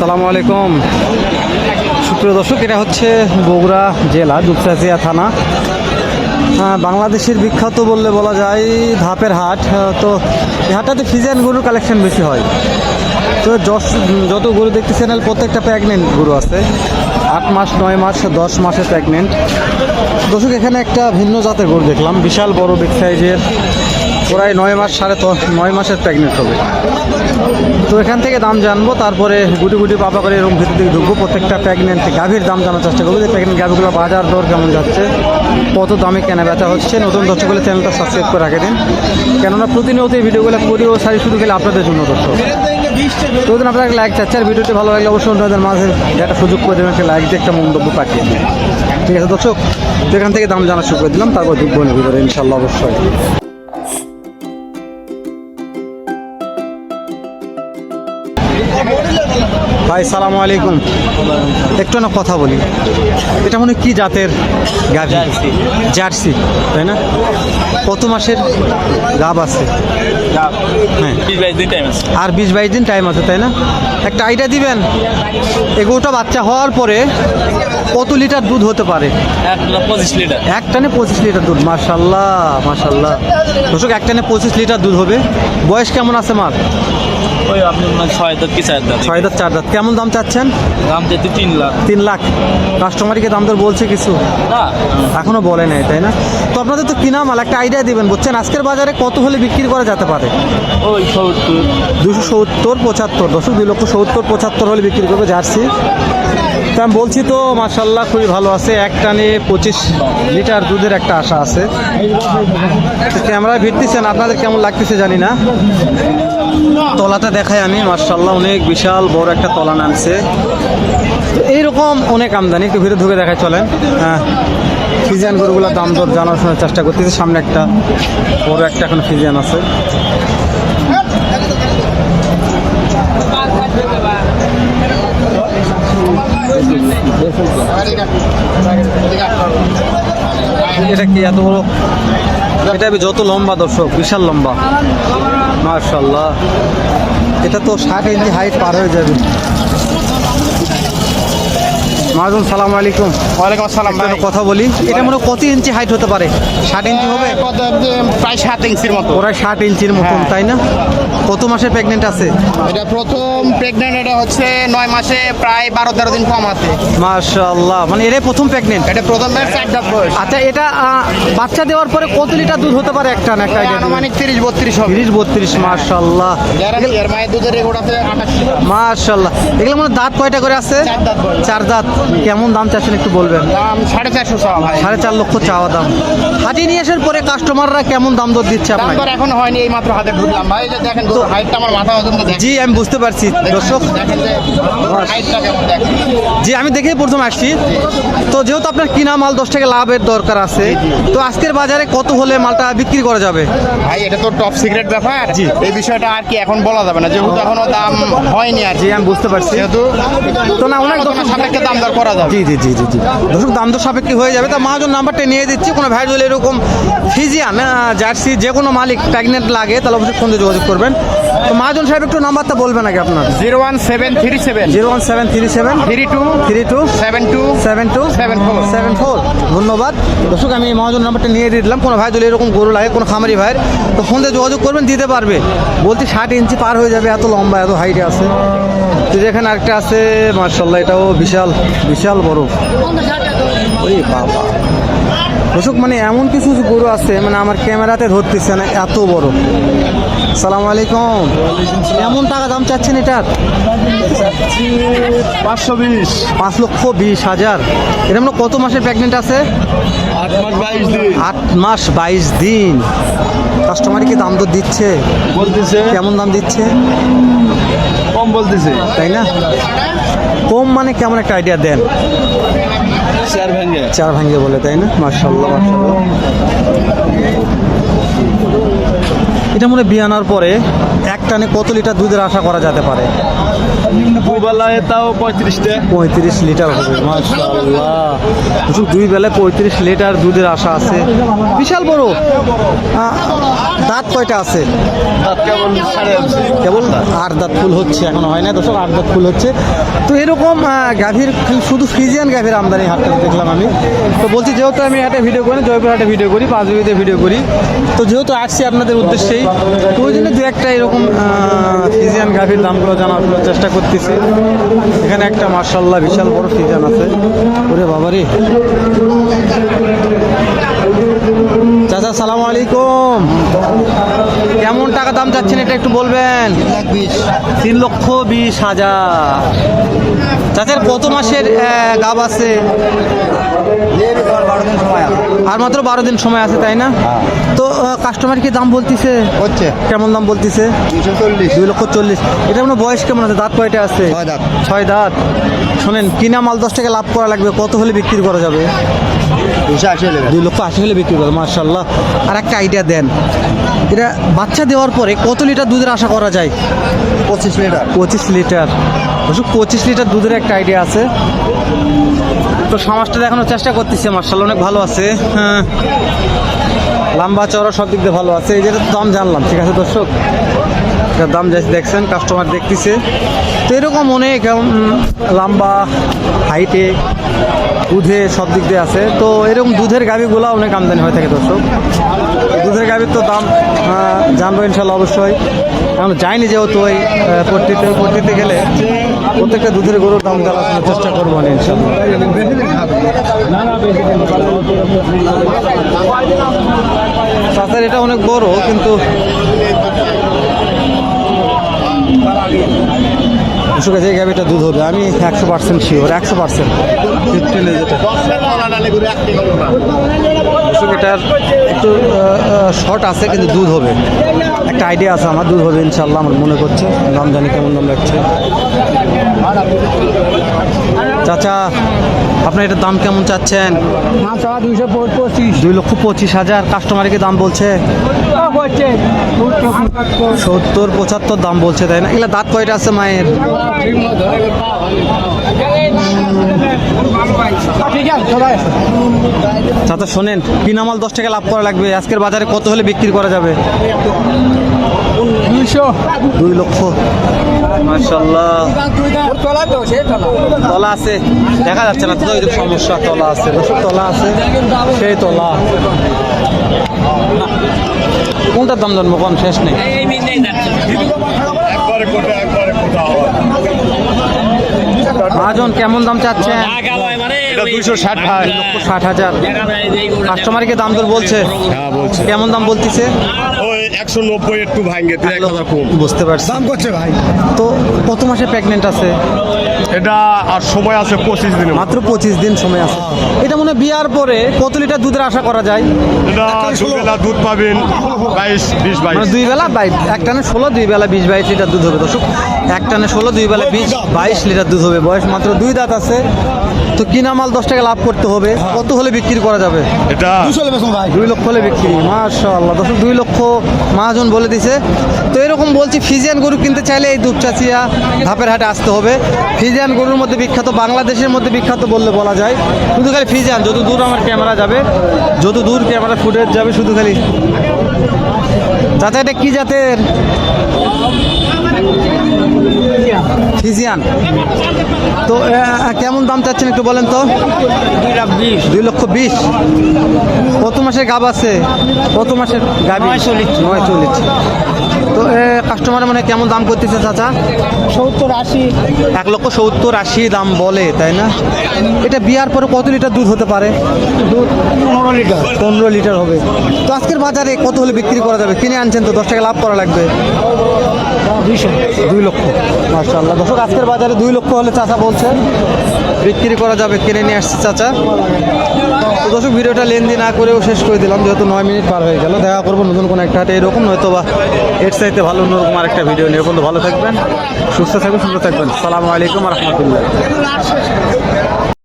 আসসালামু আলাইকুম। সুপ্রিয় দর্শক এটা হচ্ছে বগুড়া জেলা দুপচাচিয়া থানা। আহ, বাংলাদেশের বিখ্যাত বললে বলা যায় ধাপের হাট। আহ, তো এই হাটটাতে ফিজিয়ান গরুর কালেকশন বেশি হয়। তো যত গরু দেখতেছেন প্রত্যেকটা প্রেগনেন্ট গরু আছে। আট মাস নয় মাস দশ মাসে প্রেগনেন্ট দর্শক এখানে একটা ভিন্ন জাতের গরু দেখলাম। বিশাল বড় বিগ সাইজের প্রায় নয় মাস, সাড়ে নয় মাসের প্রেগনেন্ট হবে। তো এখান থেকে দাম জানব, তারপরে গুটি গুটি পাপা করে এরকম ভিতর দিকে ঢুকবো, প্রত্যেকটা প্রেগনেন্ট গাভীর দাম জানার চেষ্টা করব যে প্রেগনেন্ট গাভীগুলো বাজার দর কেমন যাচ্ছে, কত দামে কেনা বেচা হচ্ছে, নতুন দর্শক হলে চ্যানেলটা সাবস্ক্রাইব করে রাখে দিন। কেননা প্রতিনিয়ত এই ভিডিওগুলো করি ও সারি শুরু গেলে আপনাদের জন্য দর্শক। তো দিন আপনার লাইক চাচ্ছে, আর ভিডিওটি ভালো লাগলে অবশ্যই অন্যদের মাঝে একটা সুযোগ করে দেবেন, একটা লাইক দিয়ে একটা মন্তব্য পাঠিয়ে দিন। ঠিক আছে দর্শক, তো এখান থেকে দাম জানা শুরু করে দিলাম, তারপর ঢুকবো ভিতরে ইনশাল্লাহ অবশ্যই। ভাই সালাম আলাইকুম। একটু না কথা বলি। এটা মনে হয় কি জাতের গাভি? জার্সি। তাই না? কত মাসের গাব আছে? হ্যাঁ। আর বিশ বাইশ দিন টাইম আছে তাই না? একটা আইডিয়া দিবেন? এগুলোটা বাচ্চা হওয়ার পরে কত লিটার দুধ হতে পারে? এক টানে পঁচিশ লিটার দুধ মার্শাল্লাহ মার্শাল্লাহ দর্শক এক টানে পঁচিশ লিটার দুধ হবে। বয়স কেমন আছে মার? ওই আপনি ছয় দাঁত কি চার দাঁত? ছয় দাঁত চার দাঁত। কেমন দাম চাচ্ছেন? দাম যেতে তিন লাখ। তিন লাখ। কাস্টমারকে দাম দর বলছে কিছু? না। এখনও বলে নাই তাই না? তো আপনাদের তো কিনা মাল একটা আইডিয়া দিবেন বুঝছেন? আজকের বাজারে কত হলে বিক্রি করা যেতে পারে? ওই সত্তর। দুশো সত্তর পঁচাত্তর। দশক দুই লক্ষ সত্তর পঁচাত্তর হলে বিক্রি করবে জার্সি। তো আমি বলছি তো মার্শাল্লাহ খুবই ভালো আছে। এক টানে পঁচিশ লিটার দুধের একটা আশা আছে। ক্যামেরায় ভিড়তেছেন আপনাদের কেমন লাগতেছে জানি না। তলাটা দেখাই আমি মার্শাল্লাহ অনেক বিশাল বড় একটা তলা নামছে। এইরকম অনেক আমদানি, একটু ভিতরে ঢুকে দেখায় চলেন। হ্যাঁ ফিজিয়ান গরুগুলোর দাম দর জানার শোনার চেষ্টা করতেছি, সামনে একটা বড় একটা এখন ফিজিয়ান আছে। এটা কি এত বড়? এটা যত লম্বা দর্শক, বিশাল লম্বা। মার্শাল্লাহ এটা তো ষাট ইঞ্চি হাইট পার হয়ে যাবে। মাহাজন সালাম আলাইকুম। ওয়ালাইকুম আসসালাম ভাই। কথা বলি। এটা মনে কত ইঞ্চি হাইট হতে পারে? ষাট ইঞ্চি হবে? প্রায় সাত ইঞ্চির মতো। প্রায় ষাট ইঞ্চির মতন হ্যাঁ। তাই না? কত মাসে প্রেগনেন্ট আছে? এটা প্রথম প্রেগনেন্ট এটা হচ্ছে নয় মাসে প্রায় বারো তেরো দিন কম আছে। মাশাল্লাহ মানে এটাই প্রথম প্রেগনেন্ট এটা প্রথম চার দাঁত বয়স। আচ্ছা এটা বাচ্চা দেওয়ার পরে কত লিটার দুধ হতে পারে একটা না একটা আনুমানিক তিরিশ বত্রিশ হবে। তিরিশ বত্রিশ গ্যারান্টি এর মায়ের দুধের রেকর্ড আছে আঠাশ মার্শাল্লাহ এগুলো মনে হয় দাঁত কয়টা করে আছে? চার দাঁত বয়স। চার দাঁত। কেমন দাম চাচ্ছেন একটু বলবেন? দাম সাড়ে চারশো চাওয়া ভাই। সাড়ে চার লক্ষ চাওয়া দাম। হাঁটিয়ে নিয়ে আসার পরে কাস্টমাররা কেমন দাম দর দিচ্ছে দাম আপনাকে? এখন হয়নি এই মাত্র হাতে ঢুকলাম ভাই। এই যে দেখেন হাইটটা আমার মাথা জি আমি বুঝতে পারছি। দর্শক হাইটটা কেমন দেখেন। জি আমি দেখেই প্রথম আসছি। তো যেহেতু আপনার কিনা মাল দশ টাকা লাভের দরকার আছে তো আজকের বাজারে কত হলে মালটা বিক্রি করা যাবে? ভাই এটা তো টপ সিক্রেট ব্যাপার। জি। এই বিষয়টা আর কি এখন বলা যাবে না যেহেতু এখনও দাম হয়নি আর জি আমি বুঝতে পারছি। যেহেতু তো না অনেক আলোচনা সাপেক্ষে দাম দর করা যাবে। জি জি জি জি জি। দর্শক দাম তো সাপেক্ষে হয়ে যাবে। তা মহাজন নাম্বারটা নিয়ে দিচ্ছি। কোনো ভাই যদি এরকম ফিজিয়ান জার্সি যে কোনো মালিক প্রেগনেন্ট লাগে তাহলে অবশ্যই ফোন দিয়ে যোগাযোগ করবেন। তো মহাজন সাহেব একটু নাম্বারটা বলবেন আগে আপনার। Zero one seven three seven. Zero one seven three seven. Three two three two seven two seven two seven four. Seven four. ধন্যবাদ। দর্শক আমি মহাজন নাম্বারটা নিয়ে দিয়ে দিলাম। কোনো ভাই যদি এরকম গরু লাগে কোনো খামারি ভাইয়ের তো ফোন দিয়ে যোগাযোগ করবেন দিতে পারবে। বলছি ষাট ইঞ্চি পার হয়ে যাবে এত লম্বা এত হাইটে আছে। তো যেখানে আরেকটা আছে মার্শাল্লাহ এটাও বিশাল বিশাল বড়। ওই বাবা। দর্শক মানে এমন কিছু গরু আছে মানে আমার ক্যামেরাতে ধরতেছে না এত বড়। সালাম আলাইকুম। এমন টাকা দাম চাচ্ছেন এটার? পাঁচশো বিশ। পাঁচ লক্ষ বিশ হাজার। মানে কত মাসের প্রেগনেন্ট আছে? আট মাস বাইশ দিন। আট মাস বাইশ দিন। কাস্টমার কি দাম তো দিচ্ছে? বলতেছে। কেমন দাম দিচ্ছে? কম বলতেছে। তাই না? কম মানে কেমন একটা আইডিয়া দেন। চার ভেঙে। চার ভাঙ্গে বলে তাই না? মার্শাল্লাহ মার্শাল্লাহ এটা মনে বিয়ানার পরে এক টানে কত লিটার দুধের আশা করা যেতে পারে? বেলায় তাও পঁয়ত্রিশটা। পঁয়ত্রিশ লিটার হবে মাশাআল্লাহ। দুই বেলায় পঁয়ত্রিশ লিটার দুধের আশা আছে। বিশাল বড়। দাঁত কয়টা আছে? কেবল আট দাঁত ফুল হচ্ছে এখনও হয় না দর্শক আট দাঁত ফুল হচ্ছে। তো এরকম গাভীর শুধু ফ্রিজিয়ান গাভীর আমদানি হাটটা দেখলাম আমি। তো বলছি যেহেতু আমি হাটে ভিডিও করি জয়পুর হাটে ভিডিও করি পাঁচবিতে ভিডিও করি তো যেহেতু আসছি আপনাদের উদ্দেশ্যেই ওই জন্য দু একটা এরকম ফিজিয়ান গাভীর দামগুলো জানার চেষ্টা করতেছি। এখানে একটা মার্শাল্লাহ বিশাল বড় ফিজিয়ান আছে। ওরে বাবারে। চাচা, সালাম আলাইকুম। টাকা দাম চাচ্ছেন এটা একটু বলবেন? তিন লক্ষ বিশ হাজার। চাচার কত মাসের গাব আছে? আর মাত্র বারো দিন সময় আছে তাই না? তো কাস্টমার কি দাম বলতিছে? হচ্ছে। কেমন দাম বলতিছে? দুই লক্ষ চল্লিশ। এটা কোনো বয়স কেমন আছে? দাঁত কয়টা আছে? ছয় দাঁত। ছয় দাঁত। শোনেন কিনা মাল দশ টাকা লাভ করা লাগবে কত হলে বিক্রি করা যাবে? দুই লক্ষ আশি হলে বিক্রি করবে মার্শাল্লাহ আর একটা আইডিয়া দেন। এটা বাচ্চা দেওয়ার পরে কত লিটার দুধের আশা করা যায়? পঁচিশ লিটার। পঁচিশ লিটার। অবশ্য পঁচিশ লিটার দুধের একটা আইডিয়া আছে। তো সমাজটা দেখানোর চেষ্টা করতেছে মার্শাল অনেক ভালো আছে। হ্যাঁ। লম্বা চড়া সব দিক দিয়ে ভালো আছে। এই যেটা দাম জানলাম ঠিক আছে দর্শক? দাম যাচ্ছে দেখছেন কাস্টমার দেখতেছে। তো এরকম অনেক লম্বা হাইটে দুধে সব দিক দিয়ে আছে। তো এরকম দুধের গাভিগুলো অনেক আমদানি হয়ে থাকে দর্শক। দুধের গাভির তো দাম জানব ইনশাল্লাহ অবশ্যই। কারণ যাইনি যেহেতু ওই পট্টিতে। পট্টিতে গেলে প্রত্যেকটা দুধের গরুর দাম জানার চেষ্টা করব না ইনশাল্লাহ। এটা অনেক বড়, কিন্তু আছে এই গাভিটা দুধ হবে। আমি একশো পার্সেন্ট শিওর একশো পার্সেন্ট অসুখ এটার একটু শর্ট আছে কিন্তু দুধ হবে। একটা আইডিয়া আছে আমার দুধ হবে ইনশাল্লাহ আমার মনে করছে। নাম জানি কেমন দাম লাগছে চাচা আপনার এটার দাম কেমন চাচ্ছেন? দুই লক্ষ পঁচিশ হাজার। কাস্টমারকে দাম বলছে। সত্তর পঁচাত্তর দাম বলছে তাই না? এগুলা দাঁত কয়টা আছে মায়ের? চাচা শোনেন কিনামাল দশ টাকা লাভ করা লাগবে। আজকের বাজারে কত হলে বিক্রি করা যাবে? দুই লক্ষ। মার্শাল্লাহ তলা আছে। দেখা যাচ্ছে না তো সমস্যা তলা আছে। তলা আছে। সেই তলা। কোনটার দাম জানব? কম শেষ নেই। মহাজন কেমন দাম চাচ্ছেন দুইশো ষাট ষাট হাজার। কাস্টমারকে দাম দর বলছে? হ্যাঁ কেমন দাম বলতেছে? একশো নব্বই একটু এক হাজার কম। বুঝতে পারছি। দাম করছে ভাই। তো কত মাসে প্রেগনেন্ট আছে? এটা আর সময় আছে পঁচিশ দিন মাত্র পঁচিশ দিন সময় আছে। এটা মনে হয় বিয়ার পরে কত লিটার দুধের আশা করা যায়? এটা দুবেলা দুধ পাবেন বাইশ বিশ বাইশ। মানে দুই বেলা বাইশ। এক টানে ষোলো দুই বেলা বিশ বাইশ লিটার দুধ হবে। দর্শক এক টানে ষোলো দুই বেলা বিশ বাইশ লিটার দুধ হবে। বয়স মাত্র দুই দাঁত আছে। তো কিনা মাল দশ টাকা লাভ করতে হবে। কত হলে বিক্রি করা যাবে? এটা দুই লক্ষ হলে বিক্রি। মাশাআল্লাহ দশ দুই লক্ষ মহাজন বলে দিছে। তো এরকম বলছি ফিজিয়ান গরু কিনতে চাইলে এই দুপচাচিয়া ধাপের হাটে আসতে হবে। ফিজিয়ান গরুর মধ্যে বিখ্যাত বাংলাদেশের মধ্যে বিখ্যাত বললে বলা যায়। শুধু খালি ফিজিয়ান যত দূর আমার ক্যামেরা যাবে যত দূর ক্যামেরা ফুটেজ যাবে শুধু খালি চাচা এটা কি জাতের? ফিজিয়ান। তো কেমন দাম চাচ্ছেন একটু বলেন তো? দুই লক্ষ বিশ। কত মাসের গাব আছে? কত মাসের গাবি? নয় চল্লিশ নয় চল্লিশ তো কাস্টমার মানে কেমন দাম করতেছে চাচা? সত্তর আশি। এক লক্ষ সত্তর আশি দাম বলে তাই না? এটা বিয়ার পরে কত লিটার দুধ হতে পারে? দুধ পনেরো লিটার। পনেরো লিটার হবে। তো আজকের বাজারে কত হলে বিক্রি করা যাবে? কিনে আনছেন তো দশ টাকা লাভ করা লাগবে। দুইশো দুই লক্ষ। মার্শাল্লাহ দর্শক আজকের বাজারে দুই লক্ষ হলে চাচা বলছেন। বিক্রি করা যাবে কিনে নিয়ে আসছে চাচা। তো দর্শক ভিডিওটা লেনদি না করেও শেষ করে দিলাম যেহেতু নয় মিনিট পার হয়ে গেল। দেখা করব নতুন কোনো একটা হাটে এরকম নয়তো বা এর চাইতে ভালো অন্যরকম আরেকটা ভিডিও নিয়ে। কিন্তু ভালো থাকবেন সুস্থ থাকবেন সুন্দর থাকবেন। সালামু আলাইকুম রহমতুল্লাহ।